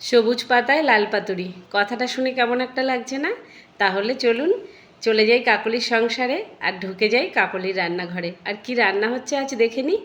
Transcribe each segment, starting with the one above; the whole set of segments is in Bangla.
সবুজ পাতায় লাল পাতুরি। কথাটা শুনে কেমন একটা লাগছে না? তাহলে চলুন, চলে যাই কাকলির সংসারে আর ঢুকে যাই কাকলির রান্নাঘরে। আর কি রান্না হচ্ছে আজ দেখে নি?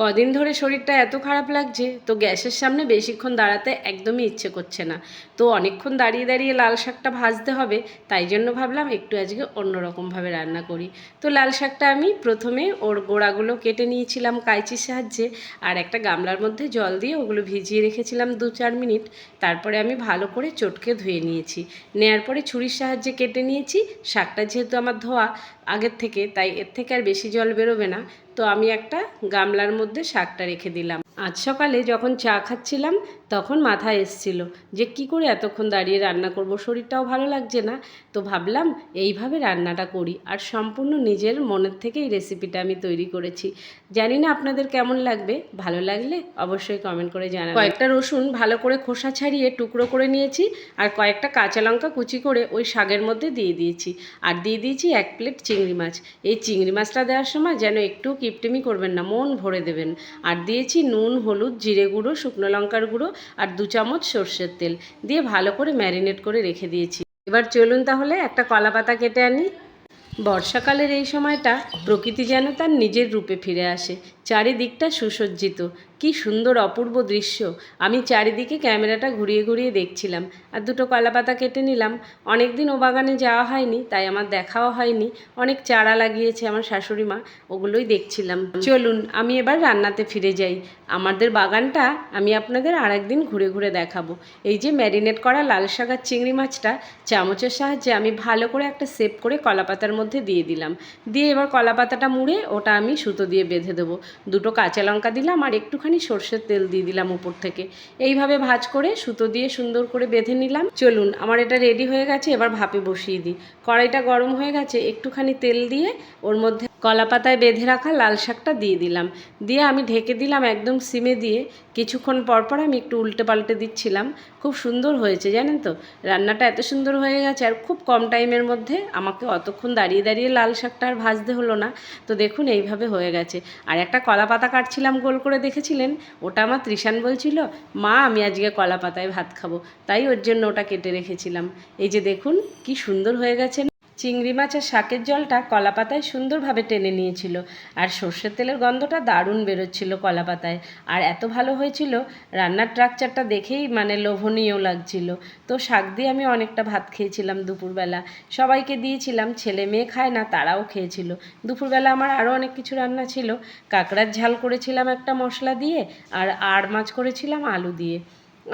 কদিন ধরে শরীরটা এত খারাপ লাগছে, তো গ্যাসের সামনে বেশিক্ষণ দাঁড়াতে একদমই ইচ্ছে করছে না। তো অনেকক্ষণ দাঁড়িয়ে দাঁড়িয়ে লাল শাকটা ভাজতে হবে, তাই জন্য ভাবলাম একটু আজকে অন্যরকমভাবে রান্না করি। তো লাল শাকটা আমি প্রথমে ওর গোড়াগুলো কেটে নিয়েছিলাম কাইচির সাহায্যে, আর একটা গামলার মধ্যে জল দিয়ে ওগুলো ভিজিয়ে রেখেছিলাম দু চার মিনিট। তারপরে আমি ভালো করে চটকে ধুয়ে নিয়েছি। নেয়ার পরে ছুরির সাহায্যে কেটে নিয়েছি, শাকটা যেহেতু আমার ধোয়া আগের থেকে, তাই এর থেকে আর বেশি জল বেরোবে না। তো আমি একটা গামলার মধ্যে শাকটা রেখে দিলাম। আজ সকালে যখন চা খাচ্ছিলাম তখন মাথায় এসছিল যে, কি করে এতক্ষণ দাঁড়িয়ে রান্না করব? শরীরটাও ভালো লাগছে না। তো ভাবলাম, এইভাবে রান্নাটা করি। আর সম্পূর্ণ নিজের মনের থেকে এই রেসিপিটা আমি তৈরি করেছি। জানি না আপনাদের কেমন লাগবে, ভালো লাগলে অবশ্যই কমেন্ট করে জানাবেন। কয়েকটা রসুন ভালো করে খোসা ছাড়িয়ে টুকরো করে নিয়েছি আর কয়েকটা কাঁচা লঙ্কা কুচি করে ওই শাকের মধ্যে দিয়ে দিয়েছি। আর দিয়ে দিয়েছি এক প্লেট চিংড়ি মাছ। এই চিংড়ি মাছটা দেওয়ার সময় যেন একটু কিপটিমি করবেন না, মন ভরে দেবেন। আর দিয়েছি নুন, হলুদ, জিরে গুঁড়ো, শুকনো লঙ্কার গুঁড়ো আর দু চামচ সর্ষের তেল দিয়ে ভালো করে ম্যারিনেট করে রেখে দিয়েছি। এবার চলুন তাহলে একটা কলা পাতা কেটে আনি। বর্ষাকালের এই সময়টা প্রকৃতি যেন তার নিজের রূপে ফিরে আসে। চারিদিকটা সুসজ্জিত। কি সুন্দর অপূর্ব দৃশ্য। আমি চারিদিকে ক্যামেরাটা ঘুরিয়ে ঘুরিয়ে দেখছিলাম আর দুটো কলা পাতা কেটে নিলাম। অনেক দিন ও বাগানে যাওয়া হয়নি, তাই আমার দেখাও হয়নি। অনেক চারা লাগিয়েছে আমার শাশুড়ি মা, ওগুলোই দেখছিলাম। চলুন, আমি এবার রান্নাতে ফিরে যাই। আমাদের বাগানটা আমি আপনাদের আর একদিন ঘুরে ঘুরে দেখাবো। এই যে ম্যারিনেট করা লাল শাক আর চিংড়ি মাছটা, চামচের সাহায্যে আমি ভালো করে একটা সেপ করে কলা পাতার মধ্যে দিয়ে দিলাম। দিয়ে এবার কলা পাতাটা মুড়ে ওটা আমি সুতো দিয়ে বেঁধে দেবো। দুটো কাঁচা লঙ্কা দিলাম আর একটুখানি সর্ষের তেল দিয়ে দিলাম উপর থেকে। এইভাবে ভাজ করে সুতো দিয়ে সুন্দর করে বেঁধে নিলাম। চলুন, আমার এটা রেডি হয়ে গেছে, এবার ভাপে বসিয়ে দিই। কড়াইটা গরম হয়ে গেছে, একটুখানি তেল দিয়ে ওর মধ্যে কলা পাতায় বেঁধে রাখা লাল শাকটা দিয়ে দিলাম। দিয়ে আমি ঢেকে দিলাম একদম সিমে দিয়ে। কিছুক্ষণ পর পর আমি একটু উল্টে পাল্টে দিচ্ছিলাম। খুব সুন্দর হয়েছে, জানেন তো? রান্নাটা এত সুন্দর হয়ে গেছে আর খুব কম টাইমের মধ্যে আমাকে অতক্ষণ দাঁড়িয়ে দাঁড়িয়ে লাল শাকটা আর ভাজতে হলো না। তো দেখুন এইভাবে হয়ে গেছে। আর একটা কলা পাতা কাটছিলাম গোল করে দেখেছিলেন? ওটা আমার ত্রিশান বলছিল, মা, আমি আজকে কলা পাতায় ভাত খাব। তাই ওর জন্য ওটা কেটে রেখেছিলাম। এই যে দেখুন, কি সুন্দর হয়ে গেছে। চিংড়ি মাছের শাকের জলটা কলা পাতায় সুন্দরভাবে টেনে নিয়েছিল। আর সর্ষের তেলের গন্ধটা দারুণ বেরোচ্ছিল কলা পাতায় আর এত ভালো হয়েছিল, রান্নার ট্রাকচারটা দেখেই মানে লোভনীয় লাগছিল। তো শাক দিয়ে আমি অনেকটা ভাত খেয়েছিলাম দুপুরবেলা। সবাইকে দিয়েছিলাম, ছেলে মেয়ে খায় না, তারাও খেয়েছিল। দুপুরবেলা আমার আরও অনেক কিছু রান্না ছিল। কাঁকড়ার ঝাল করেছিলাম একটা মশলা দিয়ে, আর আড় মাছ করেছিলাম আলু দিয়ে।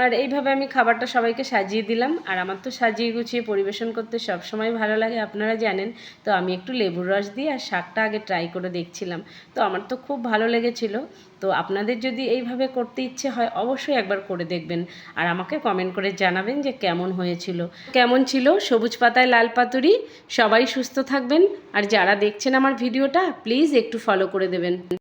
আর এইভাবে আমি খাবারটা সবাইকে সাজিয়ে দিলাম। আর আমার তো সাজিয়ে গুছিয়ে পরিবেশন করতে সব সময় ভালো লাগে, আপনারা জানেন। তো আমি একটু লেবুর রস দিয়ে আর শাকটা আগে ট্রাই করে দেখছিলাম। তো আমার তো খুব ভালো লেগেছিল। তো আপনাদের যদি এইভাবে করতে ইচ্ছে হয়, অবশ্যই একবার করে দেখবেন। আর আমাকে কমেন্ট করে জানাবেন যে কেমন হয়েছিল। কেমন ছিল? সবুজ পাতায় লাল পাতুরি। সবাই সুস্থ থাকবেন। আর যারা দেখছেন আমার ভিডিওটা প্লিজ একটু ফলো করে দেবেন।